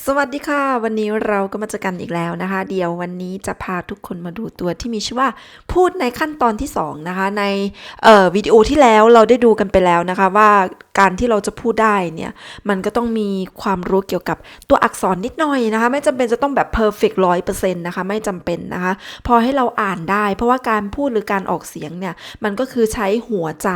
สวัสดีค่ะ วันนี้เราก็มาเจอกันอีกแล้วนะคะ เดี๋ยววันนี้จะพาทุกคนมาดูตัวที่มีชื่อว่าพูดในขั้นตอนที่ 2 นะคะ ในวิดีโอที่แล้วเราได้ดูกันไปแล้วนะคะ ว่าการที่เราจะพูดได้เนี่ยมันก็ต้องมีความรู้เกี่ยวกับตัวอักษรนิดหน่อยนะคะ ไม่จำเป็นจะต้องแบบ perfect ร้อยเปอร์เซ็นต์นะคะ ไม่จำเป็นนะคะ พอให้เราอ่านได้ เพราะว่าการพูดหรือการออกเสียงเนี่ยมันก็คือใช้หัวใจ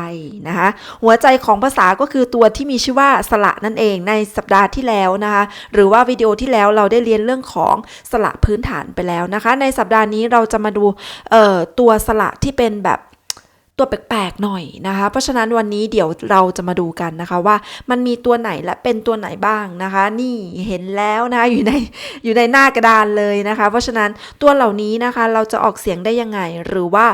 นะคะ หัวใจของภาษาก็คือตัวที่มีชื่อว่าสระนั่นเองในสัปดาห์ที่แล้วนะคะ หรือว่าวิดีโอที่แล้วเราได้เรียนเรื่องของสระพื้นฐานไปแล้วนะคะ ในสัปดาห์นี้เราจะมาดูตัวสระที่เป็นแบบ ตัวแปลกๆหน่อยนะคะ เพราะฉะนั้นวันนี้เดี๋ยวเราจะมาดูกันนะคะว่ามันมีตัวไหนและเป็นตัวไหนบ้างนะคะ นี่เห็นแล้วนะคะอยู่ในอยู่ในหน้ากระดานเลยนะคะ เพราะฉะนั้นตัวเหล่านี้นะคะเราจะออกเสียงได้ยังไง หรือว่า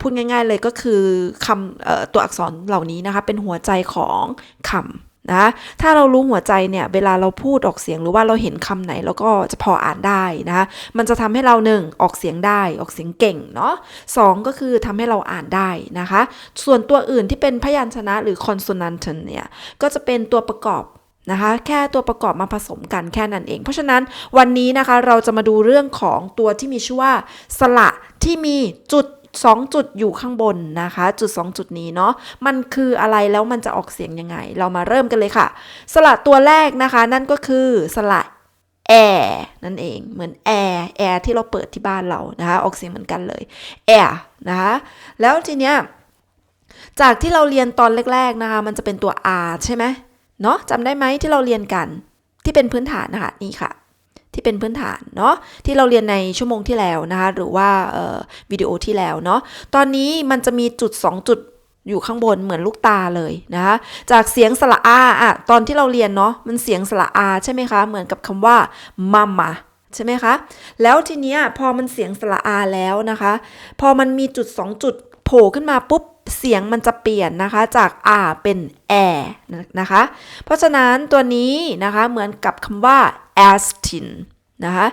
พูดง่าย ๆเลยก็คือคำออตัวอักษรเหล่านี้นะคะ เป็นหัวใจของคำ นะถ้าเรารู้หัวใจเนี่ยเวลาเราพูดออกเสียงหรือว่าเราเห็นคำไหนเราก็จะพออ่านได้นะคะมันจะทำให้เราหนึ่งออกเสียงได้ออกเสียงเก่งเนาะสองก็คือทำให้เราอ่านได้นะคะ ส่วนตัวอื่นที่เป็นพยัญชนะหรือ consonant เนี่ยก็จะเป็นตัวประกอบนะคะแค่ตัวประกอบมาผสมกันแค่นั้นเอง เพราะฉะนั้นวันนี้นะคะเราจะมาดูเรื่องของตัวที่มีชื่อว่า สระที่มีจุด 2 จุดอยู่ข้างบนนะคะ จุด 2 จุดนี้เนาะมันคืออะไรแล้วมันจะออกเสียงยังไง เรามาเริ่มกันเลยค่ะ สระตัวแรกนะคะ นั่นก็คือสระแอร์นั่นเองเหมือนแอร์แอร์ที่เราเปิดที่บ้านเรานะคะออกเสียงเหมือนกันเลยแอร์นะคะแล้วทีเนี้ยจากที่เราเรียนตอนแรก ๆนะคะ มันจะเป็นตัว R ใช่ไหมเนาะจำได้ไหมที่เราเรียนกันที่เป็นพื้นฐานนะคะนี่ค่ะ ที่เป็นพื้นฐานเนาะที่เราเรียนในชั่วโมงที่แล้วนะคะ หรือว่าวิดีโอที่แล้วเนาะตอนนี้มันจะมีจุด 2 จุดอยู่ข้างบนเหมือนลูกตาเลยนะคะจากเสียงสระอาอะตอนที่เราเรียนเนาะมันเสียงสระอาใช่ไหมคะ เหมือนกับคำว่ามัมมาใช่ไหมคะ แล้วทีเนี้ยพอมันเสียงสระอาแล้วนะคะ พอมันมีจุด 2 จุดโผล่ขึ้นมาปุ๊บเสียงมันจะเปลี่ยนนะคะจาก R เป็น air นะคะ เพราะฉะนั้นตัวนี้นะคะเหมือนกับคำว่า astin นะคะ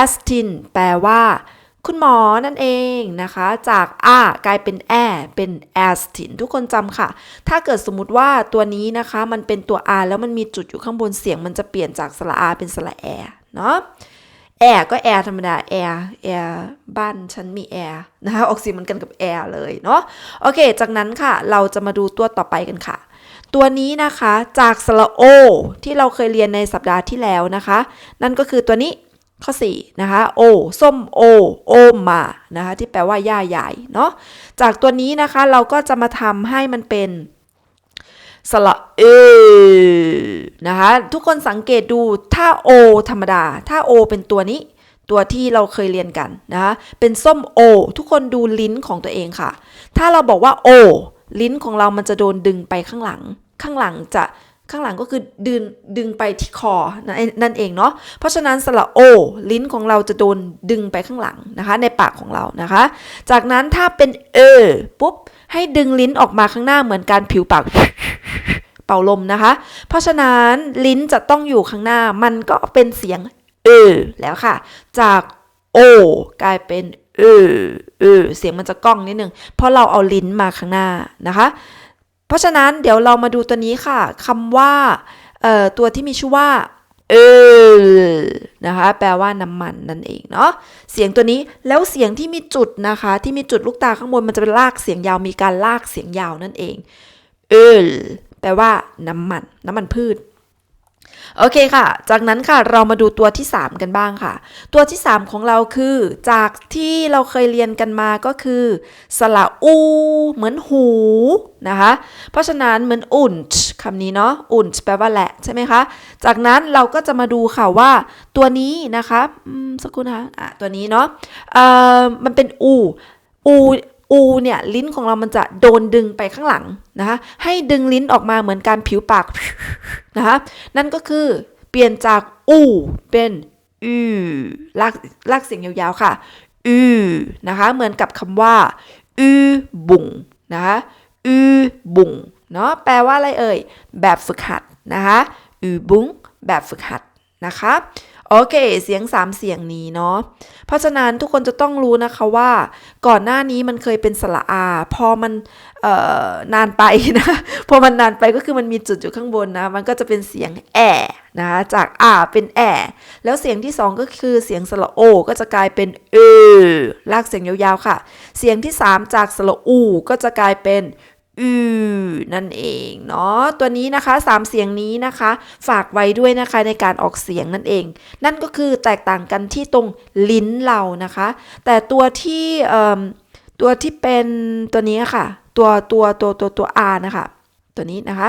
astin แปลว่า คุณหมอนั่นเองนะคะ จากอากลายเป็นแอเป็นแอสตินทุกคนจำค่ะ ถ้าเกิดสมมติว่าตัวนี้นะคะ มันเป็นตัวอาแล้วมันมีจุดอยู่ข้างบนเสียง มันจะเปลี่ยนจากสระอาเป็นสระแอเนาะ แอร์ก็แอร์ธรรมดาแอร์แอร์บ้านฉันมีแอร์นะคะออกเสียงเหมือนกันกับแอร์เลยเนาะโอเค จากนั้นค่ะ เราจะมาดูตัวต่อไปกันค่ะ ตัวนี้นะคะจากสระโอ ที่เราเคยเรียนในสัปดาห์ที่แล้วนะคะ นั่นก็คือตัวนี้ข้อ4นะคะโอส้มโอโอมานะคะที่แปลว่าย่าใหญ่เนาะจากตัวนี้นะคะเราก็จะมาทำให้มันเป็น สระเอนะคะทุกคนสังเกตดูถ้า O ธรรมดา ถ้า O เป็นตัวนี้ ตัวที่เราเคยเรียนกันนะคะเป็นส้ม O ทุกคนดูลิ้นของตัวเองค่ะ ถ้าเราบอกว่า O ลิ้นของเรามันจะโดนดึงไปข้างหลัง ข้างหลังจะข้างหลังก็คือดึงดึงไปที่คอนั่นเองเนาะ เพราะฉะนั้นสระโอ ลิ้นของเราจะโดนดึงไปข้างหลังนะคะ ในปากของเรานะคะ จากนั้นถ้าเป็นเอปุ๊บให้ดึงลิ้นออกมาข้างหน้าเหมือนการผิวปาก เป่าลมนะคะ เพราะฉะนั้นลิ้นจะต้องอยู่ข้างหน้า มันก็เป็นเสียงเออแล้วค่ะ จากโอกลายเป็นเออเออเสียงมันจะก้องนิดนึง เพราะเราเอาลิ้นมาข้างหน้านะคะ เพราะฉะนั้นเดี๋ยวเรามาดูตัวนี้ค่ะคำว่าเอ่อตัวที่มีชื่อว่าเออนะคะ แปลว่าน้ำมันนั่นเองเนาะ เสียงตัวนี้ แล้วเสียงที่มีจุดนะคะ ที่มีจุดลูกตาข้างบนมันจะเป็นลากเสียงยาว มีการลากเสียงยาวนั่นเอง เออ ลว่าน้ำมัน น้ำมันพืชโอเคค่ะ จากนั้นค่ะเรามาดูตัวที่ 3 กันบ้างค่ะ ตัวที่ 3 ของเราคือ จากที่เราเคยเรียนกันมาก็คือ สระอู เหมือนหูนะคะ เพราะฉะนั้นเหมือนอุ่นคำนี้เนาะอุ่นแปลว่าแหละใช่ไหมคะ จากนั้นเราก็จะมาดูค่ะว่า ตัวนี้นะคะสักครู่นะคะอะตัวนี้เนาะมันเป็นอู อู อูเนี่ยลิ้นของเรามันจะโดนดึงไปข้างหลังนะคะให้ดึงลิ้นออกมาเหมือนการผิวปากนะคะนั่นก็คือเปลี่ยนจากอูเป็นอือลากลากเสียงยาวๆค่ะอือนะคะเหมือนกับคำว่าอือบุงนะคะอือบุงเนาะแปลว่าอะไรเอ่ย แบบฝึกหัดนะคะอือบุงแบบฝึกหัดนะคะ โอเค เสียง 3 เสียงนี้เนาะ เพราะฉะนั้นทุกคนจะต้องรู้นะคะว่า ก่อนหน้านี้มันเคยเป็นสระอา พอมันนานไปนะ พอมันนานไปก็คือมันมีจุดอยู่ข้างบนนะ มันก็จะเป็นเสียงแอนะคะจากอ่าเป็นแอแล้วเสียงที่สองก็คือเสียงสระโอ ก็จะกลายเป็นเออลากเสียงยาวๆค่ะ เสียงที่สามจากสระอู ก็จะกลายเป็น อือนั่นเองเนาะตัวนี้นะคะสามเสียงนี้นะคะ ฝากไว้ด้วยนะคะในการออกเสียงนั่นเอง นั่นก็คือแตกต่างกันที่ตรงลิ้นเรานะคะ แต่ตัวที่เอิ่มตัวที่เป็นตัวนี้ค่ะ ตัวตัวตัวตัวตัว R นะคะ ตัวนี้นะคะ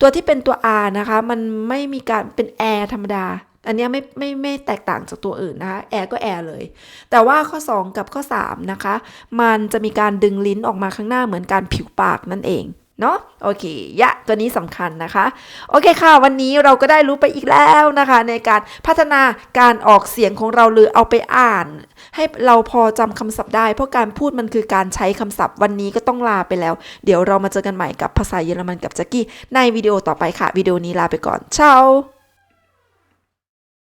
ตัวที่เป็นตัว R นะคะ มันไม่มีการเป็นแอร์ธรรมดา อันนี้ไม่ไม่ไม่แตกต่างจากตัวอื่นนะคะแอร์ก็แอร์เลย แต่ว่าข้อ 2 กับข้อ 3 นะคะ มันจะมีการดึงลิ้นออกมาข้างหน้าเหมือนการผิวปากนั่นเองเนาะโอเค ยะ ตัวนี้สำคัญนะคะ โอเคค่ะ วันนี้เราก็ได้รู้ไปอีกแล้วนะคะ ในการพัฒนาการออกเสียงของเราหรือเอาไปอ่าน ให้เราพอจำคำศัพท์ได้ เพราะการพูดมันคือการใช้คำศัพท์ วันนี้ก็ต้องลาไปแล้ว เดี๋ยวเรามาเจอกันใหม่กับภาษาเยอรมันกับแจ็กกี้ในวิดีโอต่อไปค่ะ วิดีโอนี้ลาไปก่อนเช้า